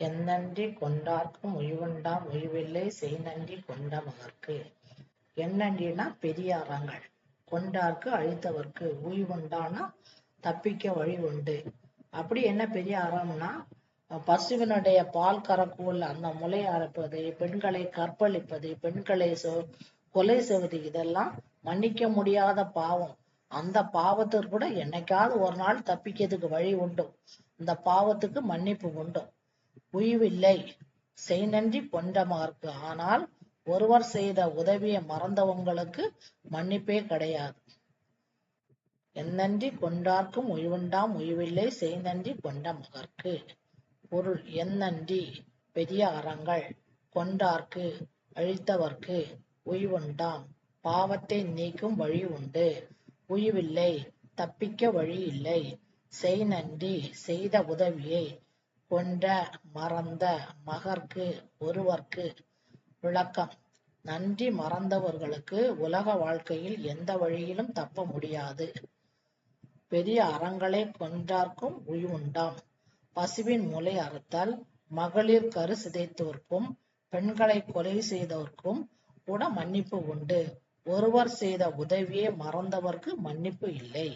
எந்நன்றி கொண்டார்க்கும் உய்வுண்டாம் உய்வில்லை செய்நன்றி கொண்ட மகற்கு எந்நன்றினா பெரிய அறங்கள் கொண்டார்க்கு அழித்தவர்க்கு. உய்வுண்டானா தப்பிக்க வழி உண்டு அப்படி என்ன பெரிய அறம்னா பசுவினுடைய பால் கறக்கூழ் அந்த முளை அரைப்பது பெண்களை கற்பழிப்பது பெண்களை கொலை செய்வது இதெல்லாம் மன்னிக்க முடியாத பாவம். அந்த பாவத்திற்கு கூட என்னைக்காவது ஒரு நாள் தப்பிக்கிறதுக்கு வழி உண்டு. இந்த பாவத்துக்கு மன்னிப்பு உண்டு. உய்வில்லை செய் நன்றி கொண்டமார்க்கு ஆனால் ஒருவர் செய்த உதவியை மறந்தவங்களுக்கு மன்னிப்பே கிடையாது. எந்நன்றி கொண்டார்க்கும் உய்வுண்டாம். உய்வில்லை. செய் நன்றி கொண்ட மகர்க்கு பொருள் எந்நன்றி பெரிய அறங்கள் கொண்டார்க்கு அழித்தவர்க்கு உய்வுண்டாம். பாவத்தை நீக்கும் வழி உண்டு. உய்வில்லை. தப்பிக்க வழி இல்லை. செய் நன்றி. செய்த உதவியை கொண்ட மறந்த மகற்கு ஒருவர்க்கு விளக்கம். நன்றி மறந்தவர்களுக்கு உலக வாழ்க்கையில் எந்த வழியிலும் தப்ப முடியாது. பெரிய அறங்களை கொன்றார்க்கும் உய்வுண்டாம் பசுவின் முலை அறுத்தல் மகளிர் கரு சிதைத்தோர்க்கும் பெண்களை கொலை செய்தோர்க்கும் கூட மன்னிப்பு உண்டு. ஒருவர் செய்த உதவியை மறந்தவர்க்கு மன்னிப்பு இல்லை.